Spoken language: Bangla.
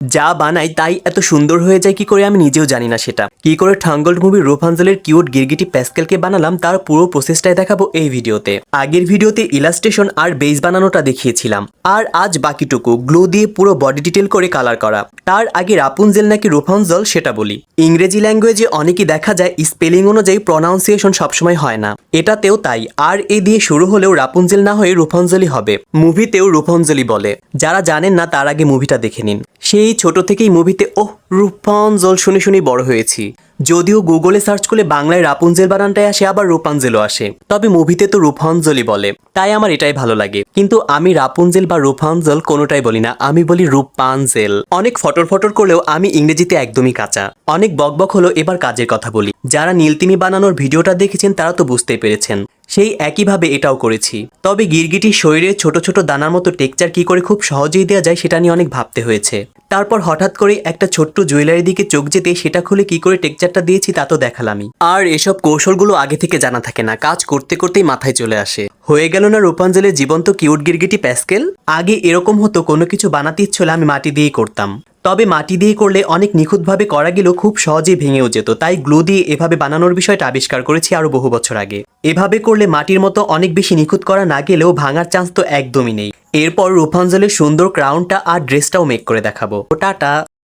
যা বানাই তাই এত সুন্দর হয়ে যায়, কি করে আমি নিজেও জানি না সেটা। কি করে ঠাঙ্গল্ড মুভির রূপাঞ্জলের কিউট গিরগিটি প্যাস্কেলকে বানালাম, তার পুরো প্রসেসটাই দেখাবো এই ভিডিওতে। আগের ভিডিওতে ইলাস্ট্রেশন আর বেস বানানোটা দেখিয়েছিলাম। আর আজ বাকিটুকু, গ্লো দিয়ে পুরো বডি ডিটেল করে কালার করা। তার আগে রাপুনজেল নাকি রূপাঞ্জল, সেটা বলি। ইংরেজি ল্যাঙ্গুয়েজে অনেকই দেখা যায়, স্পেলিং অনুযায়ী প্রনাউন্সিয়েশন সবসময় হয় না। এটাতেও তাই, আর এ দিয়ে শুরু হলেও রাপুনজেল না হয়ে রূপাঞ্জলি হবে। মুভিতেও রূপাঞ্জলি বলে। যারা জানেন না, তার আগে মুভিটা দেখে নিন। সেই ছোট থেকেই মুভিতে ওহ, রূপাঞ্জল শুনে শুনে বড় হয়েছি। যদিও গুগলে সার্চ করলে বাংলায় রাপুঞ্জেল বানানটাই আসে, আবার রূপাঞ্জেলও আসে। তবে মুভিতে তো রূপাঞ্জলি বলে, তাই আমার এটাই ভালো লাগে। কিন্তু আমি রাপুঞ্জেল বা রূপাঞ্জল কোনোটাই বলি না, আমি বলি রূপাঞ্জেল। অনেক ফটর ফটর করলেও আমি ইংরেজিতে একদমই কাঁচা। অনেক বকবক হলো এবার কাজের কথা বলি। যারা নীলতিমি বানানোর ভিডিওটা দেখেছেন, তারা তো বুঝতেই পেরেছেন। সেই একইভাবে এটাও করেছি। তবে গিরগিটির শরীরে ছোট ছোট দানার মতো টেকচার কি করে খুব সহজেই দেওয়া যায়, সেটা নিয়ে অনেক ভাবতে হয়েছে। তারপর হঠাৎ করে একটা ছোট্ট জুয়েলারি দিকে চোখ যেতে সেটা খুলে কি করে টেকচারটা দিয়েছি তা তো দেখালামই। আর এসব কৌশলগুলো আগে থেকে জানা থাকে না, কাজ করতে করতেই মাথায় চলে আসে। হয়ে গেল না রূপাঞ্জলের জীবন্ত কিউট গিরগিটি প্যাস্কেল? আগে এরকম হতো কোনো কিছু বানাতে ইচ্ছে হলে আমি মাটি দিয়েই করতাম। তবে মাটি দিয়ে করলে অনেক নিখুঁতভাবে করা গেলেও খুব সহজেই ভেঙেও যেত, তাই গ্লু দিয়ে এভাবে বানানোর বিষয়টা আবিষ্কার করেছি আরও বহু বছর আগে। এভাবে করলে মাটির মতো অনেক বেশি নিখুঁত করা না গেলেও ভাঙার চান্স তো একদমই নেই। এরপর রূপাঞ্জলির সুন্দর ক্রাউনটা আর ড্রেসটাও মেক করে দেখাবো। টাটা